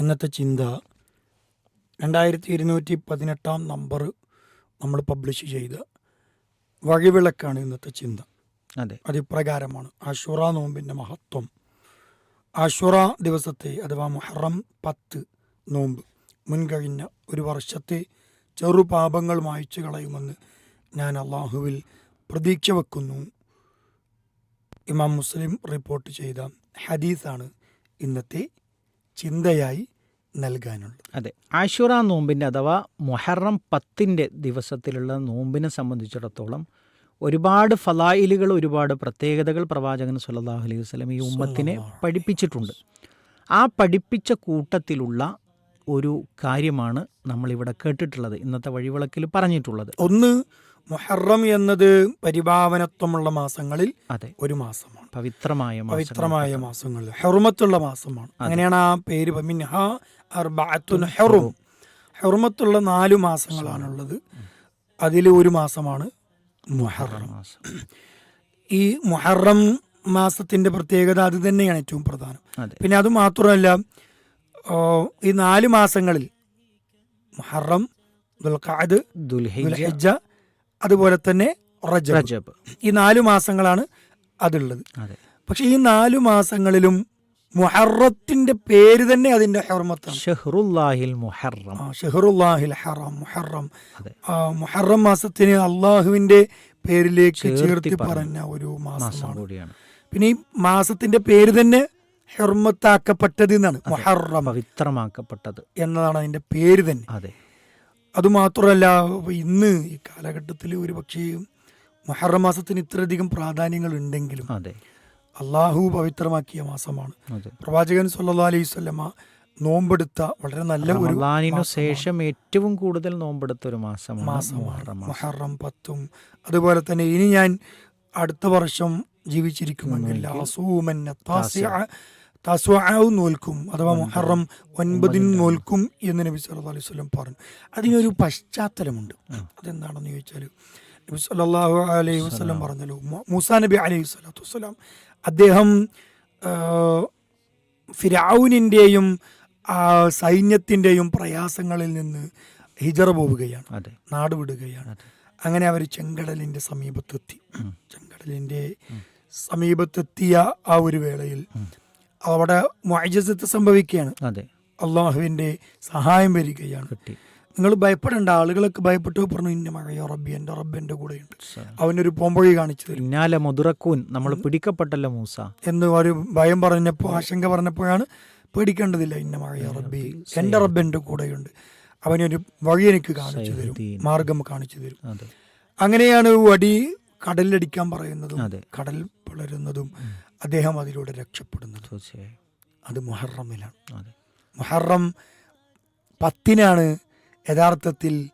ഇന്നത്തെ ചിന്ത രണ്ടായിരത്തി ഇരുന്നൂറ്റി പതിനെട്ടാം നമ്പർ നമ്മൾ പബ്ലിഷ് ചെയ്ത വഴിവിളക്കാണ് ഇന്നത്തെ ചിന്ത. അതെ. അതിപ്രകാരമാണ് ആഷുറ നോമ്പിന്റെ മഹത്വം. ആഷുറ ദിവസത്തെ അഥവാ മുഹറം പത്ത് നോമ്പ് മുൻകഴിഞ്ഞ ഒരു വർഷത്തെ ചെറുപാപങ്ങൾ മായ്ച്ചു കളയുമെന്ന് ഞാൻ അള്ളാഹുവിൽ പ്രതീക്ഷ വെക്കുന്നു. ഇമാം മുസ്ലിം റിപ്പോർട്ട് ചെയ്ത ഹദീസാണ് ഇന്നത്തെ ചിന്തയായി നൽകാനുള്ളത് അതെ. ആഷുറ നോമ്പിന്റെ അഥവാ മൊഹറം പത്തിന്റെ ദിവസത്തിലുള്ള നോമ്പിനെ സംബന്ധിച്ചിടത്തോളം ഒരുപാട് ഫലായിലുകൾ ഒരുപാട് പ്രത്യേകതകൾ പ്രവാചകൻ സല്ലല്ലാഹു അലൈഹി വസ്ലം ഈ ഉമ്മത്തിനെ പഠിപ്പിച്ചിട്ടുണ്ട്. ആ പഠിപ്പിച്ച കൂട്ടത്തിലുള്ള ഒരു കാര്യമാണ് നമ്മളിവിടെ കേട്ടിട്ടുള്ളത് ഇന്നത്തെ വഴിവിളക്കിൽ പറഞ്ഞിട്ടുള്ളത്. ഒന്ന് മുഹറം എന്നത് പരിഭാവനത്വമുള്ള മാസങ്ങളിൽ ഒരു മാസമാണ്. പവിത്രമായ മാസങ്ങൾ. പവിത്രമായ മാസങ്ങളിൽ. ഹെറുമത്തുള്ള മാസമാണ്. അങ്ങനെയാണ് ആ പേര് മിൻഹ അർബഅത്തുൻ ഹെറും. ഹെറുമത്തുള്ള നാലു മാസങ്ങളാണുള്ളത്. അതിൽ ഒരു മാസമാണ് മുഹറം. ഈ മുഹറം മാസത്തിന്റെ പ്രത്യേകത അത് തന്നെയാണ് ഏറ്റവും പ്രധാനം. പിന്നെ അത് മാത്രമല്ല ഈ നാല് മാസങ്ങളിൽ മുഹറം ദുൽഖഅദ് ദുൽഹിജ ദുൽഹിജ്ജ അതുപോലെ തന്നെ റജബ്. ഈ നാലു മാസങ്ങളാണ് അതുള്ളത്. അതെ. പക്ഷെ ഈ നാലു മാസങ്ങളിലും മുഹറത്തിന്റെ പേര് തന്നെ അതിന്റെ മുഹറം. മാസത്തിന് അള്ളാഹുവിന്റെ പേരിലേക്ക് ചേർത്തി പറഞ്ഞ ഒരു മാസം മാസമാണ് പിന്നെ ഈ മാസത്തിന്റെ പേര് തന്നെ ഹെർമത്താക്കപ്പെട്ടത് എന്നാണ്. മുഹറം പവിത്രമാക്കപ്പെട്ടത്. എന്നതാണ് അതിന്റെ പേര് തന്നെ. അതെ. അതുമാത്രമല്ല ഇന്ന് ഈ കാലഘട്ടത്തിൽ ഒരു പക്ഷേ മുഹറം മാസത്തിന് ഇത്രയധികം പ്രാധാന്യങ്ങൾ ഉണ്ടെങ്കിലും അള്ളാഹു പവിത്രമാക്കിയ മാസമാണ്. പ്രവാചകൻ സല്ലാ അലൈഹി സ്വല്ലമ്മ നോമ്പെടുത്ത വളരെ നല്ല ഒരു. ശേഷം ഏറ്റവും കൂടുതൽ നോമ്പെടുത്ത ഒരു മാസമാണ് മാസമാണ്. മുഹറം മാസം. മുഹറം പത്തും. അതുപോലെ തന്നെ ഇനി ഞാൻ അടുത്ത വർഷം ജീവിച്ചിരിക്കുമെങ്കിൽ തസ്വഅഉ നോൽക്കും അഥവാ മുഹറം ഒൻപതിന് നോൽക്കും എന്ന് നബി സല്ലല്ലാഹു അലൈഹി വസല്ലം പറഞ്ഞു. അതിനൊരു പശ്ചാത്തലമുണ്ട്. അതെന്താണെന്ന് ചോദിച്ചാൽ നബി സല്ലല്ലാഹു അലൈഹി വസല്ലം പറഞ്ഞല്ലോ മൂസാ നബി അലൈഹി സ്വലാത്തു വസ്സലാം അദ്ദേഹം ഫിരാവുനിന്റെയും സൈന്യത്തിന്റെയും പ്രയാസങ്ങളിൽ നിന്ന് ഹിജറ പോവുകയാണ്. നാട് വിടുകയാണ്. അങ്ങനെ അവർ ചെങ്കടലിന്റെ സമീപത്തെത്തി. ചെങ്കടലിന്റെ സമീപത്തെത്തിയ ആ ഒരു വേളയിൽ അവിടെ മുഅജിസത്ത് സംഭവിക്കുകയാണ്. അതെ. അള്ളാഹുവിന്റെ സഹായം വരികയാണ്. നിങ്ങൾ ഭയപ്പെടേണ്ട ആളുകളൊക്കെ ഭയപ്പെട്ടു പറഞ്ഞു ഇന്ന മഴയോ റബ്ബി എന്റെ റബ്ബ് എന്റെ കൂടെയുണ്ട്. അവനൊരു പോംപൊഴി കാണിച്ചു ഇന്നാലെ മുതുറക്കൂൻ നമ്മൾ പിടിക്കപ്പെട്ടല്ലോ മൂസ. എന്ന് ഒരു ഭയം പറഞ്ഞപ്പോൾ ആശങ്ക പറഞ്ഞപ്പോഴാണ് പേടിക്കേണ്ടതില്ല ഇന്ന മഴയോ റബ്ബി എന്റെ റബ്ബ് എന്റെ കൂടെയുണ്ട്. അവനൊരു വഴി എനിക്ക് കാണിച്ചു തരും മാർഗം കാണിച്ചു തരും. അങ്ങനെയാണ് വടി കടലിലടിക്കാൻ പറയുന്നതും കടൽ പിളരുന്നതും അദ്ദേഹം അതിലൂടെ രക്ഷപ്പെടുന്നത്. തീർച്ചയായും. അത് മുഹറമിലാണ്. മുഹറം പത്തിനാണ് യഥാർത്ഥത്തിൽ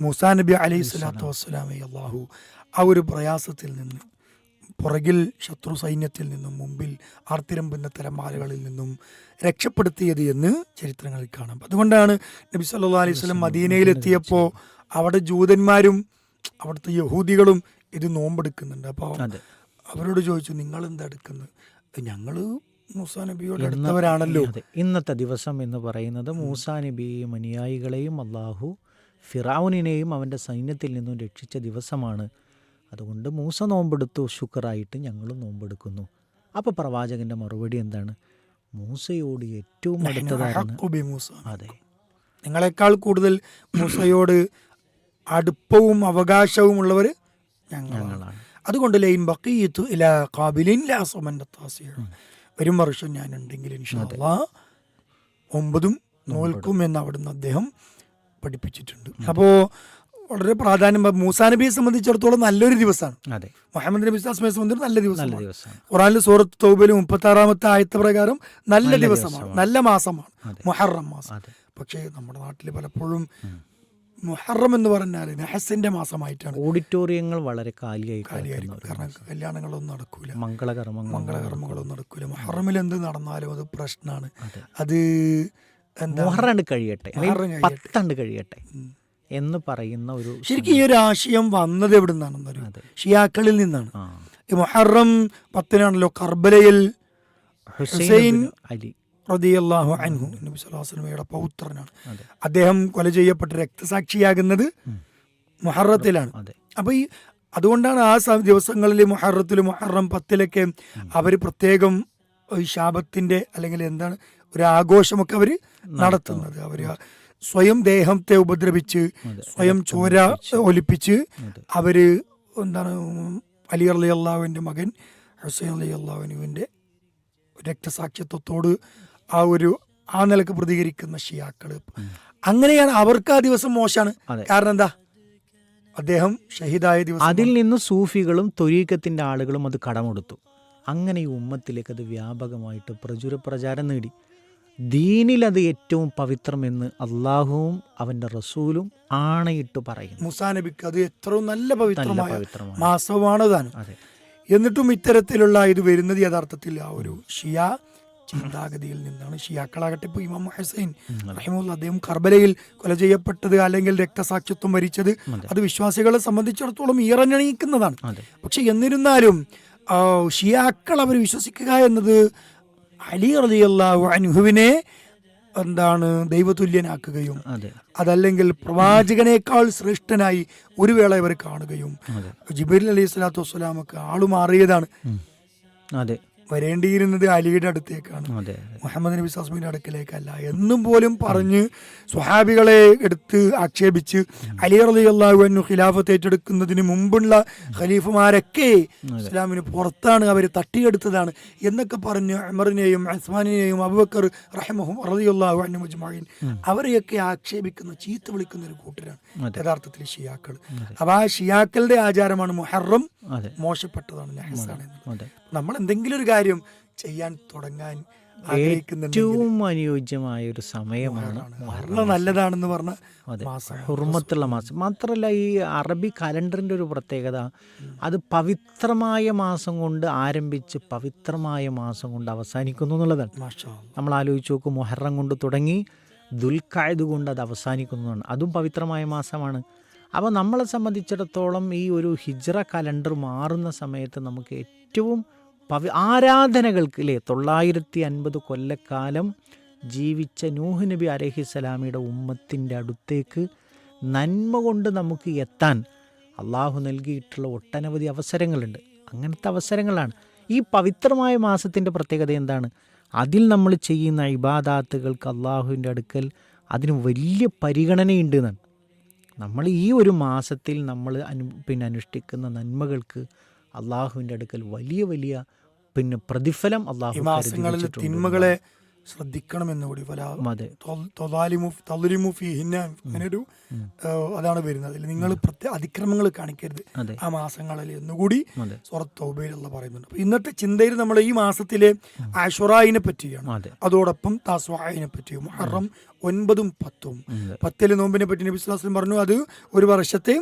മൂസാ നബി അലൈഹി സ്വലാത്തു വസ്സലാമെ അള്ളാഹു ആ ഒരു പ്രയാസത്തിൽ നിന്ന് പുറകിൽ ശത്രു സൈന്യത്തിൽ നിന്നും മുമ്പിൽ ആർത്തിരമ്പുന്ന തലമാലകളിൽ നിന്നും രക്ഷപ്പെടുത്തിയത് എന്ന് ചരിത്രങ്ങളിൽ കാണാം. അതുകൊണ്ടാണ് നബി സല്ലാ അലൈഹി സ്വലം മദീനയിലെത്തിയപ്പോൾ അവിടെ ജൂതന്മാരും അവിടുത്തെ യഹൂദികളും ഇത് നോമ്പെടുക്കുന്നുണ്ട്. അപ്പോൾ അവരോട് ചോദിച്ചു നിങ്ങൾ എന്താ എടുക്കുന്നത് ഞങ്ങൾ മൂസാ നബിയോട് അടുത്തവരാണല്ലോ. ഇന്നത്തെ ദിവസം എന്ന് പറയുന്നത് മൂസാ നബിയെയും അനുയായികളെയും അള്ളാഹു ഫിറാവുനെയും അവന്റെ സൈന്യത്തിൽ നിന്നും രക്ഷിച്ച ദിവസമാണ്. അതുകൊണ്ട് മൂസ നോമ്പെടുത്തു ശുക്രായിട്ട് ഞങ്ങളും നോമ്പെടുക്കുന്നു. അപ്പോൾ പ്രവാചകന്റെ മറുപടി എന്താണ്? മൂസയോട് ഏറ്റവും അടുത്തതാണ് മൂസ. അതെ. നിങ്ങളെക്കാൾ കൂടുതൽ മൂസയോട് അടുപ്പവും അവകാശവും ഉള്ളവർ ഞങ്ങളാണ്. അതുകൊണ്ട് ലൈൻ ബക്കീത്തു ഇലാ കാബിലിൻ ലാസമന്റെ താസിയ. വരും വർഷം ഞാനുണ്ടെങ്കിൽ ഇൻഷാല്ലാ ഒമ്പതും നോൽക്കും എന്ന് അവിടുന്ന് അദ്ദേഹം പഠിപ്പിച്ചിട്ടുണ്ട്. അപ്പോൾ വളരെ പ്രാധാന്യം മൂസാ നബിയെ സംബന്ധിച്ചിടത്തോളം നല്ലൊരു ദിവസമാണ് അതെ. മുഹമ്മദ് നബി സ്വലാസ്മയെ സംബന്ധിച്ച് നല്ല ദിവസമാണ്. ഖുറാനിൽ സൂറത്ത് തൗബയിൽ മുപ്പത്തി ആറാമത്തെ ആയത്ത പ്രകാരം നല്ല ദിവസമാണ്. നല്ല മാസമാണ്. മുഹറം മാസം. പക്ഷേ നമ്മുടെ നാട്ടിൽ പലപ്പോഴും മുഹറം എന്ന് പറഞ്ഞാൽ നെഹസിന്റെ മാസമായിട്ടാണ്. ഓഡിറ്റോറിയങ്ങൾ വളരെ കാലിയായി കാലിയായിരിക്കും കാരണം കല്യാണങ്ങളൊന്നും നടക്കൂല. മംഗളകർമ്മങ്ങൾ മംഗളകർമ്മങ്ങളൊന്നും നടക്കൂല. മുഹറമിൽ എന്ത് നടന്നാലും അത് പ്രശ്നമാണ് അത്. മുഹറണ്ട് കഴിയട്ടെ. കഴിയട്ടെ. പത്തണ്ട് കഴിയട്ടെ എന്ന് പറയുന്ന ഒരു ശരിക്കും ഈ ഒരു ആശയം വന്നത് എവിടെ നിന്നാണെന്ന് പറയുന്നത് ഷിയാക്കളിൽ നിന്നാണ്. മൊഹറം ഈ മുഹറം പത്തിനാണല്ലോ കർബലയിൽ ഹുസൈൻ ഹുസൈൻ അലി. റദിയല്ലാഹു അൻഹു. നബി വസല്ലമയുടെ പൗത്രനാണ്. അദ്ദേഹം കൊല ചെയ്യപ്പെട്ട രക്തസാക്ഷിയാകുന്നത്. മുഹറത്തിലാണ്. അതെ. അപ്പൊ ഈ അതുകൊണ്ടാണ് ആ ദിവസങ്ങളിൽ മുഹറത്തിൽ മുഹറം പത്തിലൊക്കെ അവർ പ്രത്യേകം ശാപത്തിന്റെ അല്ലെങ്കിൽ എന്താണ് ഒരു ആഘോഷമൊക്കെ അവർ നടത്തുന്നത്. അവർ സ്വയം ദേഹത്തെ ഉപദ്രവിച്ച് സ്വയം ചോര ഒലിപ്പിച്ച് അവർ എന്താണ് അലി അള്ളി അള്ളാഹുവിന്റെ മകൻ ഹുസൈൻ അലി അള്ളാഹുവിന്റെ രക്തസാക്ഷിത്വത്തോട് ആ ഒരു ആ നിലയ്ക്ക് പ്രതികരിക്കുന്ന ഷിയാക്കൾ. അങ്ങനെയാണ് അവർക്ക് ആ ദിവസം മോശമാണ്. കാരണം എന്താ? അദ്ദേഹം ഷഹീദായ ദിവസം അതിൽ നിന്ന് സൂഫികളും തൊരീക്കത്തിന്റെ ആളുകളും അത് കടമെടുത്തു. അങ്ങനെ ഈ ഉമ്മത്തിലേക്ക് അത് വ്യാപകമായിട്ട് പ്രചുര പ്രചാരം നേടി. ദീനിൽ അത് ഏറ്റവും പവിത്രമെന്ന് അള്ളാഹുവും അവന്റെ റസൂലും ആണയിട്ട് പറയും മുസാനബിക്ക് അത് എത്ര നല്ല പവിത്രമായ മാസമാണ് താനും. എന്നിട്ടും ഇത്തരത്തിലുള്ള ഇത് വരുന്നത് യഥാർത്ഥത്തിൽ ആ ഒരു ഷിയ ചിന്താഗതിയിൽ നിന്നാണ് ഷിയാക്കളാകട്ടെ ഇപ്പോൾ ഇമാം ഹുസൈൻ റഹിമുല്ല അദ്ദേഹം കർബലയിൽ കൊല ചെയ്യപ്പെട്ടത് അല്ലെങ്കിൽ രക്തസാക്ഷിത്വം വരിച്ചത് അത്. വിശ്വാസികളെ സംബന്ധിച്ചിടത്തോളം ഈറഞ്ഞണിയിക്കുന്നതാണ് പക്ഷെ എന്നിരുന്നാലും ഷിയാക്കൾ അവർ വിശ്വസിക്കുക എന്നത് അലി റളിയല്ലാഹു അൻഹുവിനെ എന്താണ് ദൈവതുല്യനാക്കുകയും അതല്ലെങ്കിൽ പ്രവാചകനേക്കാൾ ശ്രേഷ്ഠനായി ഒരു വേള ഇവർ കാണുകയും ജിബിർ അലൈഹി സ്വലാത്തു വസ്സലാമൊക്കെ ആളു മാറിയതാണ്. അതെ. വരേണ്ടിയിരുന്നത് അലിയുടെ അടുത്തേക്കാണ്. മുഹമ്മദ് നബി സാസ്മിന്റെ അടുക്കലേക്കല്ല. എന്നും പോലും പറഞ്ഞ് സുഹാബികളെ എടുത്ത് ആക്ഷേപിച്ച് അലി അള്ളാഹു ഖിലാഫത്ത് ഏറ്റെടുക്കുന്നതിന് മുമ്പുള്ള ഖലീഫുമാരൊക്കെ ഇസ്ലാമിന് പുറത്താണ് അവർ തട്ടിയെടുത്തതാണ് എന്നൊക്കെ പറഞ്ഞ് അമറിനെയും അസ്മാനിനെയും അബുബക്കർ റഹ്മഹും റളിയല്ലാഹു അൻഹു മജ്മഈൻ അവരെയൊക്കെ ആക്ഷേപിക്കുന്ന ചീത്ത വിളിക്കുന്ന ഒരു കൂട്ടരാണ് യഥാർത്ഥത്തിൽ ഷിയാക്കൾ അപ്പൊ ആ ഷിയാക്കളുടെ ആചാരമാണ് മുഹറം മോശപ്പെട്ടതാണ് നഹസാണ് എന്നുള്ളത്. നമ്മൾ എന്തെങ്കിലും ഒരു കാര്യം ചെയ്യാൻ തുടങ്ങാൻ ഏറ്റവും അനുയോജ്യമായ ഒരു സമയമാണ് വളരെ നല്ലതാണെന്ന് പറഞ്ഞ അതെ. ഹുർമത്തുള്ള മാസം. മാത്രമല്ല ഈ അറബി കലണ്ടറിന്റെ ഒരു പ്രത്യേകത അത് പവിത്രമായ മാസം കൊണ്ട് ആരംഭിച്ച് പവിത്രമായ മാസം കൊണ്ട് അവസാനിക്കുന്നു എന്നുള്ളതാണ്. നമ്മൾ ആലോചിച്ച് നോക്കും മൊഹറം കൊണ്ട് തുടങ്ങി ദുൽഖായത് കൊണ്ട് അത് അവസാനിക്കുന്നതാണ്. അതും പവിത്രമായ മാസമാണ്. അപ്പോൾ നമ്മളെ സംബന്ധിച്ചിടത്തോളം ഈ ഒരു ഹിജ്റ കലണ്ടർ മാറുന്ന സമയത്ത് നമുക്ക് ഏറ്റവും പവി ആരാധനകൾക്കിലെ തൊള്ളായിരത്തി അൻപത് കൊല്ലക്കാലം ജീവിച്ച നൂഹ് നബി അലഹിസ്സലാമിയുടെ ഉമ്മത്തിന്റെ അടുത്തേക്ക് നന്മ കൊണ്ട് നമുക്ക് എത്താൻ അള്ളാഹു നൽകിയിട്ടുള്ള ഒട്ടനവധി അവസരങ്ങളുണ്ട്. അങ്ങനത്തെ അവസരങ്ങളാണ്. ഈ പവിത്രമായ മാസത്തിന്റെ പ്രത്യേകത എന്താണ്? അതിൽ നമ്മൾ ചെയ്യുന്ന ഇബാദാത്തുകൾക്ക് അള്ളാഹുവിന്റെ അടുക്കൽ അതിന് വലിയ പരിഗണനയുണ്ട് എന്നാണ്. നമ്മൾ ഈ ഒരു മാസത്തിൽ നമ്മൾ അനു പിന്നെ അനുഷ്ഠിക്കുന്ന നന്മകൾക്ക് അള്ളാഹുവിന്റെ അടുക്കൽ വലിയ വലിയ പിന്നെ പ്രതിഫലം അള്ളാഹു മാസങ്ങളിൽ തിന്മകളെ ശ്രദ്ധിക്കണമെന്ന് കൂടി അങ്ങനൊരു അതാണ് വരുന്നത്. അതിൽ നിങ്ങൾ പ്രത്യേക അതിക്രമങ്ങൾ കാണിക്കരുത് ആ മാസങ്ങളിൽ എന്നുകൂടി സുറത്ത് പറയുന്നുണ്ട്. അപ്പൊ ഇന്നത്തെ ചിന്തയിൽ നമ്മൾ ഈ മാസത്തിലെ ആഷുറായിനെ പറ്റിയാണ്. അതോടൊപ്പം താസ്വായിനെ പറ്റിയും മുഹറം ഒൻപതും പത്തും. പത്തിലെ നോമ്പിനെ പറ്റി നബി സ്വല്ലല്ലാഹു അലൈഹി പറഞ്ഞു അത് ഒരു വർഷത്തെ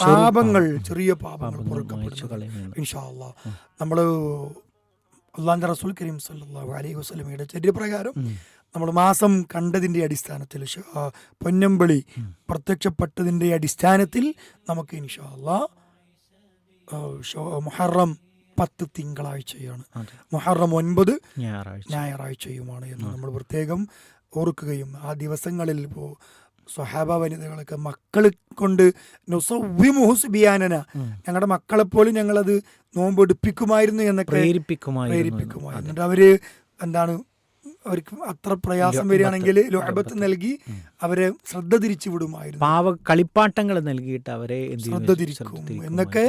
പാപങ്ങൾ ചെറിയ പാപങ്ങൾ പൊറുക്കപ്പെടുന്നത് നമ്മൾ അള്ളാന്റെ റസൂൽ കരീം സല്ലല്ലാഹു അലൈഹി വസ്ലമിയുടെ ചര്യപ്രകാരം നമ്മൾ മാസം കണ്ടതിന്റെ അടിസ്ഥാനത്തിൽ പൊന്നമ്പിളി പ്രത്യക്ഷപ്പെട്ടതിന്റെ അടിസ്ഥാനത്തിൽ നമുക്ക് ഇൻഷാ അല്ലാ മുഹറം പത്ത് തിങ്കളാഴ്ചയാണ്. മുഹറം ഒൻപത് ഞായറാഴ്ച. ഞായറാഴ്ചയുമാണ് എന്ന് നമ്മൾ പ്രത്യേകം ഓർക്കുകയും ആ ദിവസങ്ങളിൽ ഇപ്പോൾ സ്വഹാബ വനിതകളൊക്കെ മക്കളെ കൊണ്ട് ഉം. ഞങ്ങളുടെ മക്കളെപ്പോലും ഞങ്ങളത് നോമ്പ് എടുപ്പിക്കുമായിരുന്നു എന്നൊക്കെ പ്രേരിപ്പിക്കുമായിരുന്നു. എന്നിട്ട് അവർ എന്താണ് അവർക്ക് അത്ര പ്രയാസം വരികയാണെങ്കിൽ ലോഹബത്ത് നൽകി അവരെ ശ്രദ്ധ തിരിച്ചു വിടുമായിരുന്നു. പാവ കളിപ്പാട്ടങ്ങൾ നൽകിയിട്ട് അവരെ ശ്രദ്ധ തിരിക്കും എന്നൊക്കെ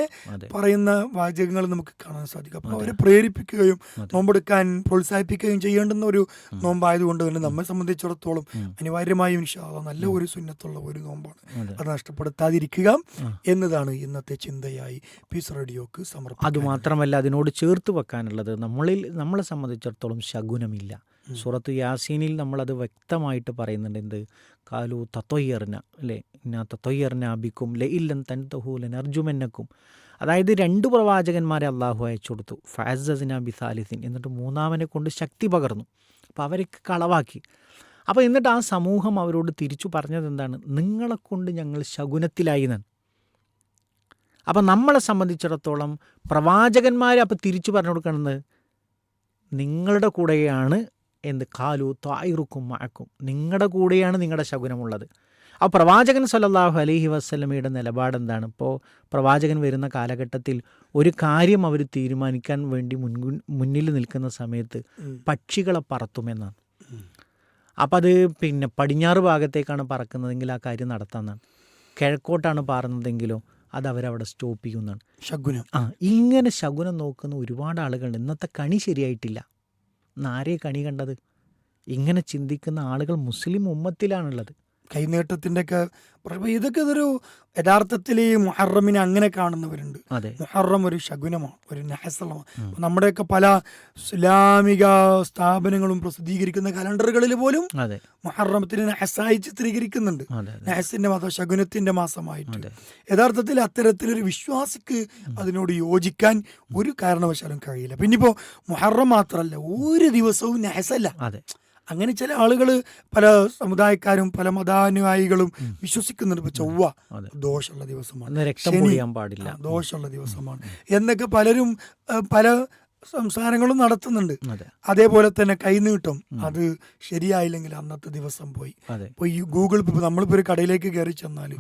പറയുന്ന വാചകങ്ങൾ നമുക്ക് കാണാൻ സാധിക്കും. അപ്പോൾ അവരെ പ്രേരിപ്പിക്കുകയും നോമ്പെടുക്കാൻ പ്രോത്സാഹിപ്പിക്കുകയും ചെയ്യേണ്ടുന്ന ഒരു നോമ്പായതുകൊണ്ട് തന്നെ നമ്മെ സംബന്ധിച്ചിടത്തോളം അനിവാര്യമായും നല്ല ഒരു സുന്നത്തുള്ള ഒരു നോമ്പാണ്. അതെ. അത് നഷ്ടപ്പെടുത്താതിരിക്കുക എന്നതാണ് ഇന്നത്തെ ചിന്തയായി പീസ് റേഡിയോക്ക് സമർപ്പിക്കുന്നത്. അതുമാത്രമല്ല അതിനോട് ചേർത്ത് വെക്കാനുള്ളത് നമ്മളിൽ നമ്മളെ സംബന്ധിച്ചിടത്തോളം ശകുനമില്ല. സൂറത്ത് യാസീനിൽ നമ്മളത് വ്യക്തമായിട്ട് പറയുന്നുണ്ട്. എന്ത്? കാലു തത്വയ്യറിന അല്ലേ? ഇന്ന തത്വയ്യറിന അബിക്കും ലെ ഇല്ലൻ തൻ തഹൂലൻ അർജുമെന്നക്കും അതായത് രണ്ട് പ്രവാചകന്മാരെ അള്ളാഹു അയച്ചു കൊടുത്തു. ഫാസസിന ബിസാലിസിൻ. എന്നിട്ട് മൂന്നാമനെ കൊണ്ട് ശക്തി പകർന്നു. അപ്പോൾ അവരൊക്കെ കളവാക്കി. അപ്പോൾ എന്നിട്ട് ആ സമൂഹം അവരോട് തിരിച്ചു പറഞ്ഞത് എന്താണ്? നിങ്ങളെ കൊണ്ട് ഞങ്ങൾ ശകുനത്തിലായി എന്നാണ്. അപ്പം നമ്മളെ സംബന്ധിച്ചിടത്തോളം പ്രവാചകന്മാരെ അപ്പോൾ തിരിച്ചു പറഞ്ഞു കൊടുക്കുന്നത് നിങ്ങളുടെ കൂടെയാണ് എന്ത് കാലു തായിറുക്കും മഴക്കും നിങ്ങളുടെ കൂടെയാണ് നിങ്ങളുടെ ശകുനമുള്ളത്. ആ പ്രവാചകൻ സല്ലാഹു അലഹി വസ്ലമയുടെ നിലപാടെന്താണ്? ഇപ്പോൾ പ്രവാചകൻ വരുന്ന കാലഘട്ടത്തിൽ ഒരു കാര്യം അവർ തീരുമാനിക്കാൻ വേണ്ടി മുൻകു മുന്നിൽ നിൽക്കുന്ന സമയത്ത് പക്ഷികളെ പറത്തുമെന്നാണ്. അപ്പം അത് പിന്നെ പടിഞ്ഞാറ് ഭാഗത്തേക്കാണ് പറക്കുന്നതെങ്കിൽ ആ കാര്യം നടത്താമെന്നാണ് കിഴക്കോട്ടാണ് പാറുന്നതെങ്കിലോ അത് അവരവിടെ സ്റ്റോപ്പ് ചെയ്യുന്നതാണ് ശകുനം. ആ ഇങ്ങനെ ശകുനം നോക്കുന്ന ഒരുപാട് ആളുകളുണ്ട്. ഇന്നത്തെ കണി ശരിയായിട്ടില്ല. നാരെ കണി കണ്ടത്. ഇങ്ങനെ ചിന്തിക്കുന്ന ആളുകൾ മുസ്ലിം ഉമ്മത്തിലാണുള്ളത്. കൈനീട്ടത്തിന്റെ ഒക്കെ പറയുമ്പോ ഇതൊക്കെ ഇതൊരു യഥാർത്ഥത്തിൽ ഈ മുഹറമിനെ അങ്ങനെ കാണുന്നവരുണ്ട്. മുഹറം ഒരു ശകുനമാണ് ഒരു നഹസലമാണ് നമ്മുടെയൊക്കെ പല ഇസ്ലാമിക സ്ഥാപനങ്ങളും പ്രസിദ്ധീകരിക്കുന്ന കലണ്ടറുകളിൽ പോലും മുഹറമത്തിന് നഹസായി ചിത്രീകരിക്കുന്നുണ്ട്. നഹസിന്റെ മാസം ശകുനത്തിന്റെ മാസമായിട്ട്. യഥാർത്ഥത്തിൽ അത്തരത്തിലൊരു വിശ്വാസിക്ക് അതിനോട് യോജിക്കാൻ ഒരു കാരണവശാലും കഴിയില്ല. പിന്നെ ഇപ്പോ മുഹറം മാത്രമല്ല ഒരു ദിവസവും നഹസല്ല. അങ്ങനെ ചില ആളുകൾ പല സമുദായക്കാരും പല മതാനുയായികളും വിശ്വസിക്കുന്നുണ്ട്. ഇപ്പൊ ചൊവ്വ ദോഷമുള്ള ദിവസമാണ്. രക്തം ശനി, പാടില്ല. ദോഷമുള്ള ദിവസമാണ്. എന്നൊക്കെ പലരും പല സംസാരങ്ങളും നടത്തുന്നുണ്ട്. അതേപോലെ തന്നെ കൈനീട്ടം. അത് ശരിയായില്ലെങ്കിൽ അന്നത്തെ ദിവസം പോയി. ഇപ്പോൾ ഈ ഗൂഗിൾ പേ നമ്മളിപ്പോൾ ഒരു കടയിലേക്ക് കയറി ചെന്നാൽ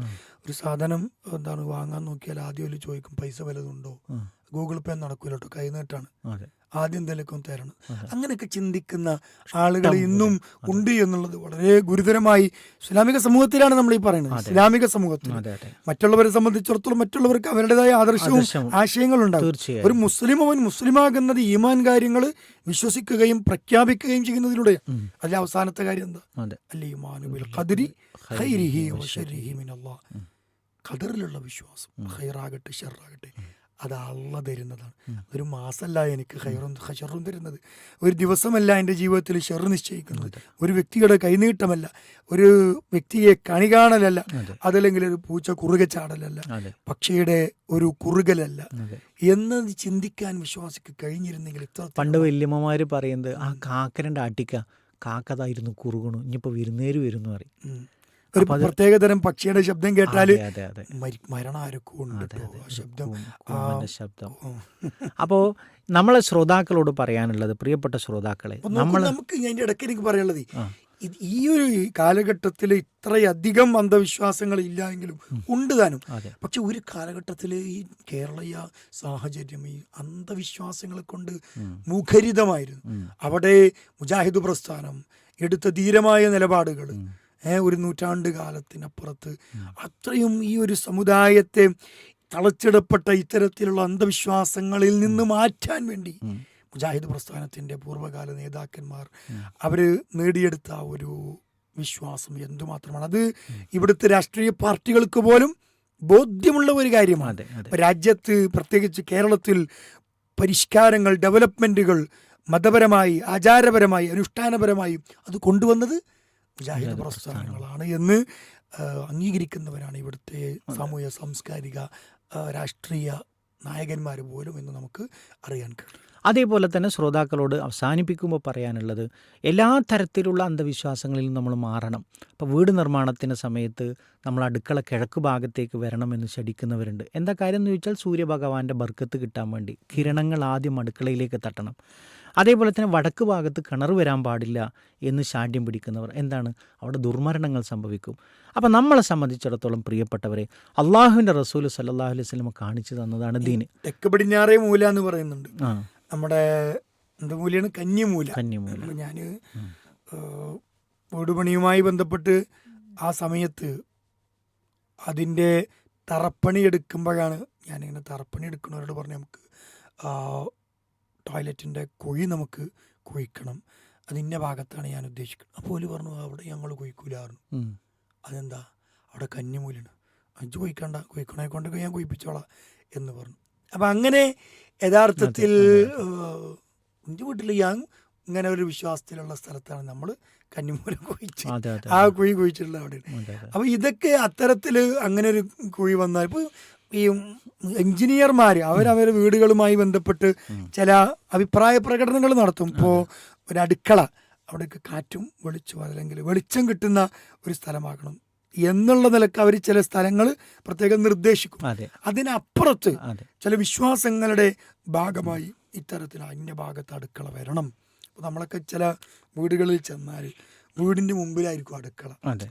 ഒരു സാധനം എന്താണ് വാങ്ങാൻ നോക്കിയാൽ ആദ്യം ഒരു ചോദിക്കും പൈസ വല്ലതുണ്ടോ. ഗൂഗിൾ പേ നടക്കൂല കേട്ടോ കൈനീട്ടാണ്. ആദ്യം തലക്കും തരണം. അങ്ങനെയൊക്കെ ചിന്തിക്കുന്ന ആളുകൾ ഇന്നും ഉണ്ട് എന്നുള്ളത് വളരെ ഗുരുതരമായി ഇസ്ലാമിക സമൂഹത്തിലാണ് നമ്മൾ ഈ പറയുന്നത്. ഇസ്ലാമിക സമൂഹത്തിൽ. മറ്റുള്ളവരെ സംബന്ധിച്ചിടത്തോളം മറ്റുള്ളവർക്ക് അവരുടേതായ ആദർശവും ആശയങ്ങളും ഉണ്ടാകും ഒരു മുസ്ലിം അവൻ മുസ്ലിമാകുന്നത് ഈമാൻ കാര്യങ്ങൾ വിശ്വസിക്കുകയും പ്രഖ്യാപിക്കുകയും ചെയ്യുന്നതിലൂടെ. അല്ല അതിലെ അവസാനത്തെ കാര്യം എന്താ? അല്ലെ അൽ ഈമാനു ബിൽ ഖദ്രി ഖൈരിഹി വശരിഹി മിനല്ലാഹ്. ഖദറിലുള്ള വിശ്വാസം ഖൈറാകട്ടെ ഷെറാകട്ടെ അത് അള്ള തരുന്നതാണ്. ഒരു മാസമല്ല എനിക്ക് ഹൈറും ഷെറും തരുന്നത്. ഒരു ദിവസമല്ല എന്റെ ജീവിതത്തിൽ ഷെറ് നിശ്ചയിക്കുന്നത്. ഒരു വ്യക്തിയുടെ കൈനീട്ടമല്ല. ഒരു വ്യക്തിയെ കണി കാണലല്ല അതെ. അതല്ലെങ്കിൽ ഒരു പൂച്ച കുറുകെ ചാടലല്ല. പക്ഷിയുടെ ഒരു കുറുകലല്ല. എന്നത് ചിന്തിക്കാൻ വിശ്വാസിക്ക് കഴിഞ്ഞിരുന്നെങ്കിൽ ഇത്ര പണ്ട് വല്യമ്മമാർ പറയുന്നത് ആ കാക്കരന്റെ ആട്ടിക്ക കാക്കതായിരുന്നു കുറുകണു. ഇനിയിപ്പോൾ വിരുന്നേര് വരുന്നു പറയും. ഒരു പ്രത്യേക തരം പക്ഷിയുടെ ശബ്ദം കേട്ടാൽ മരണം ആരൊക്കെ ഉണ്ട് ശബ്ദം. ശബ്ദം. അപ്പോൾ നമ്മളെ ശ്രോതാക്കളോട് പറയാനുള്ളത് പ്രിയപ്പെട്ട ശ്രോതാക്കളെ നമ്മൾ നമുക്ക് ഞാൻ ഇടയ്ക്ക് എനിക്ക് പറയാനുള്ളത് ഈ ഒരു കാലഘട്ടത്തിൽ ഇത്രയധികം അന്ധവിശ്വാസങ്ങൾ ഇല്ല എങ്കിലും ഉണ്ട് താനും. പക്ഷെ ഒരു കാലഘട്ടത്തിൽ ഈ കേരളീയ സാഹചര്യം ഈ അന്ധവിശ്വാസങ്ങളെ കൊണ്ട് മുഖരിതമായിരുന്നു. അവിടെ മുജാഹിദ് പ്രസ്ഥാനം എടുത്ത ധീരമായ നിലപാടുകൾ ഒരു നൂറ്റാണ്ട് കാലത്തിനപ്പുറത്ത് അത്രയും ഈ ഒരു സമുദായത്തെ തളച്ചിടപ്പെട്ട ഇത്തരത്തിലുള്ള അന്ധവിശ്വാസങ്ങളിൽ നിന്ന് മാറ്റാൻ വേണ്ടി മുജാഹിദ് പ്രസ്ഥാനത്തിന്റെ പൂർവകാല നേതാക്കന്മാർ അവർ നേടിയെടുത്ത ഒരു വിശ്വാസം എന്തുമാത്രമാണ്. അത് ഇവിടുത്തെ രാഷ്ട്രീയ പാർട്ടികൾക്ക് പോലും ബോധ്യമുള്ള ഒരു കാര്യമാണ്. രാജ്യത്ത് പ്രത്യേകിച്ച് കേരളത്തിൽ പരിഷ്കാരങ്ങൾ ഡെവലപ്മെന്റുകൾ മതപരമായി ആചാരപരമായി അനുഷ്ഠാനപരമായി അത് കൊണ്ടുവന്നത് മുജാഹിദ് പ്രസ്ഥാനങ്ങളാണ് എന്ന് അംഗീകരിക്കുന്നവരാണ് ഇവിടുത്തെ സാമൂഹ്യ സാംസ്കാരിക രാഷ്ട്രീയ നായകന്മാർ പോലും എന്ന് നമുക്ക് അറിയാൻ കഴിയും. അതേപോലെ തന്നെ ശ്രോതാക്കളോട് അവസാനിപ്പിക്കുമ്പോൾ പറയാനുള്ളത് എല്ലാ തരത്തിലുള്ള അന്ധവിശ്വാസങ്ങളിൽ നമ്മൾ മാറണം. ഇപ്പോൾ വീട് നിർമ്മാണത്തിന്റെ സമയത്ത് നമ്മൾ അടുക്കള കിഴക്ക് ഭാഗത്തേക്ക് വരണമെന്ന് ശടിക്കുന്നവരുണ്ട് എന്താ കാര്യം എന്ന് ചോദിച്ചാൽ സൂര്യഭഗവാന്റെ ബർക്കത്ത് കിട്ടാൻ വേണ്ടി കിരണങ്ങൾ ആദ്യം അടുക്കളയിലേക്ക് തട്ടണം. അതേപോലെ തന്നെ വടക്ക് ഭാഗത്ത് കിണർ വരാൻ പാടില്ല എന്ന് ശാഠ്യം പിടിക്കുന്നവർ എന്താണ്? അവിടെ ദുർമരണങ്ങൾ സംഭവിക്കും. അപ്പം നമ്മളെ സംബന്ധിച്ചിടത്തോളം പ്രിയപ്പെട്ടവരെ അള്ളാഹുവിന്റെ റസൂൽ സല്ലാഹു അലൈഹി സ്വലമ കാണിച്ചു തന്നതാണ് ദീന് തെക്ക് പടിഞ്ഞാറേ മൂല എന്ന് പറയുന്നുണ്ട്. നമ്മുടെ എന്ത് മൂലയാണ്? കന്നിമൂല. കന്നിമൂല. അപ്പോൾ ഞാൻ വീട് പണിയുമായി ബന്ധപ്പെട്ട് ആ സമയത്ത് അതിന്റെ തറപ്പണി എടുക്കുമ്പോഴാണ് ഞാനിങ്ങനെ തറപ്പണി എടുക്കുന്നവരോട് പറഞ്ഞു നമുക്ക് ടോയ്ലറ്റിന്റെ കുഴി നമുക്ക് കുഴിക്കണം. അതിന്ന ഭാഗത്താണ് ഞാൻ ഉദ്ദേശിക്കുന്നത്. അപ്പോൾ ഓൽ പറഞ്ഞു അവിടെ ഞങ്ങൾ കുഴിക്കൂലായിരുന്നു അതെന്താ? അവിടെ കന്നിമൂലാണ് അഞ്ച് കുഴിക്കണ്ട കുഴിക്കണേ കൊണ്ടൊക്കെ ഞാൻ കുഴിപ്പിച്ചോളാം എന്ന് പറഞ്ഞു. അപ്പം അങ്ങനെ യഥാർത്ഥത്തിൽ എന്റെ വീട്ടിൽ ഞാൻ ഇങ്ങനെ ഒരു വിശ്വാസത്തിലുള്ള സ്ഥലത്താണ് നമ്മൾ കന്നിമൂല കുഴിച്ച് ആ കുഴി കുഴിച്ചിട്ടുള്ള അവിടെ അതെ ഇതൊക്കെ അത്തരത്തിൽ അങ്ങനെ ഒരു കുഴി വന്നാൽ ഇപ്പൊ ഈ എഞ്ചിനീയർമാർ അവരവരുടെ വീടുകളുമായി ബന്ധപ്പെട്ട് ചില അഭിപ്രായ പ്രകടനങ്ങൾ നടത്തും. ഇപ്പോൾ ഒരു അടുക്കള അവിടെയൊക്കെ കാറ്റും വെളിച്ചവും അല്ലെങ്കിൽ വെളിച്ചം കിട്ടുന്ന ഒരു സ്ഥലമാകണം എന്നുള്ള നിലയ്ക്ക് അവർ ചില സ്ഥലങ്ങൾ പ്രത്യേകം നിർദ്ദേശിക്കും. അതെ. അതിനപ്പുറത്ത് ചില വിശ്വാസങ്ങളുടെ ഭാഗമായി ഇത്തരത്തിൽ അന്യ ഭാഗത്ത് അടുക്കള വരണം. നമ്മളൊക്കെ ചില വീടുകളിൽ ചെന്നാൽ വീടിന്റെ മുമ്പിലായിരിക്കും അടുക്കള. അതെ.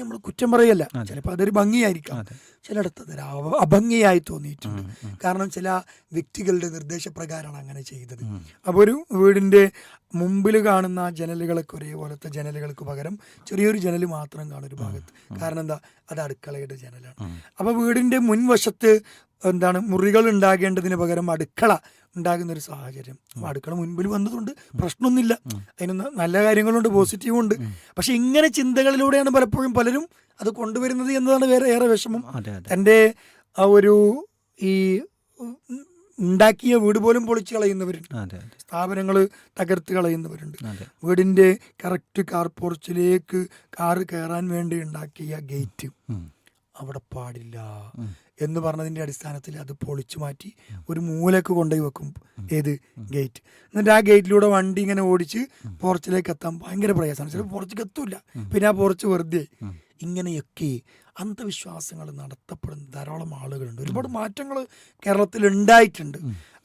നമ്മൾ കുറ്റം പറയല്ല. ചിലപ്പോൾ അതൊരു ഭംഗിയായിരിക്കാം. ചിലയിടത്ത് അതൊരു അഭംഗിയായി തോന്നിയിട്ടുണ്ട്. കാരണം ചില വ്യക്തികളുടെ നിർദ്ദേശപ്രകാരമാണ് അങ്ങനെ ചെയ്തത്. അപ്പോൾ ഒരു വീടിന്റെ മുമ്പിൽ കാണുന്ന ജനലുകളൊക്കെ ഒരേപോലത്തെ ജനലുകൾക്ക് പകരം ചെറിയൊരു ജനൽ മാത്രം കാണും ഒരു ഭാഗത്ത്. കാരണം എന്താ? അത് അടുക്കളയുടെ ജനലാണ്. അപ്പോൾ വീടിന്റെ മുൻവശത്ത് എന്താണ് മുറികൾ ഉണ്ടാകേണ്ടതിന് പകരം അടുക്കള ഉണ്ടാകുന്ന ഒരു സാഹചര്യം. അടുക്കള മുൻപിൽ വന്നതുകൊണ്ട് പ്രശ്നമൊന്നുമില്ല. അതിന് നല്ല കാര്യങ്ങളുണ്ട് പോസിറ്റീവും ഉണ്ട്. പക്ഷെ ഇങ്ങനെ ചിന്തകളിലൂടെയാണ് പലപ്പോഴും പലരും അത് കൊണ്ടുവരുന്നത് എന്നതാണ് വേറെ ഏറെ വിഷമം. എന്റെ ആ ഒരു ഈ ഉണ്ടാക്കിയ വീട് പോലും പൊളിച്ചു കളയുന്നവരുണ്ട്. സ്ഥാപനങ്ങൾ തകർത്ത് കളയുന്നവരുണ്ട്. വീടിന്റെ വീടിന്റെ കറക്റ്റ് കാർ പോർച്ചിലേക്ക് കാർ കയറാൻ വേണ്ടി ഉണ്ടാക്കിയ ഗേറ്റ് അവിടെ പാടില്ല എന്ന് പറഞ്ഞതിന്റെ അടിസ്ഥാനത്തിൽ അത് പൊളിച്ചു മാറ്റി ഒരു മൂലക്ക് കൊണ്ടുപോയി വെക്കും ഏത് ഗേറ്റ്. എന്നിട്ട് ആ ഗേറ്റിലൂടെ വണ്ടി ഇങ്ങനെ ഓടിച്ച് പോർച്ചിലേക്ക് എത്താൻ ഭയങ്കര പ്രയാസമാണ്. ചിലപ്പോൾ പോർച്ചിക്ക് എത്തൂല. പിന്നെ ആ പോർച്ച് വെറുതെ ഇങ്ങനെയൊക്കെ അന്ധവിശ്വാസങ്ങൾ നടത്തപ്പെടുന്ന ധാരാളം ആളുകളുണ്ട്. ഒരുപാട് മാറ്റങ്ങൾ കേരളത്തിൽ ഉണ്ടായിട്ടുണ്ട്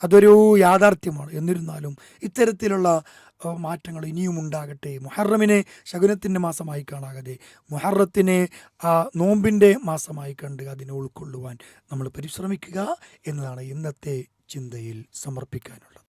അതൊരു യാഥാർത്ഥ്യമാണ്. എന്നിരുന്നാലും ഇത്തരത്തിലുള്ള മാറ്റങ്ങൾ ഇനിയും ഉണ്ടാകട്ടെ. മുഹറമിനെ ശകുനത്തിന്റെ മാസമായി കാണാതെ മുഹറത്തിനെ ആ നോമ്പിന്റെ മാസമായി കണ്ട് അതിനെ ഉൾക്കൊള്ളുവാൻ നമ്മൾ പരിശ്രമിക്കുക എന്നതാണ് ഇന്നത്തെ ചിന്തയിൽ സമർപ്പിക്കാനുള്ളത്.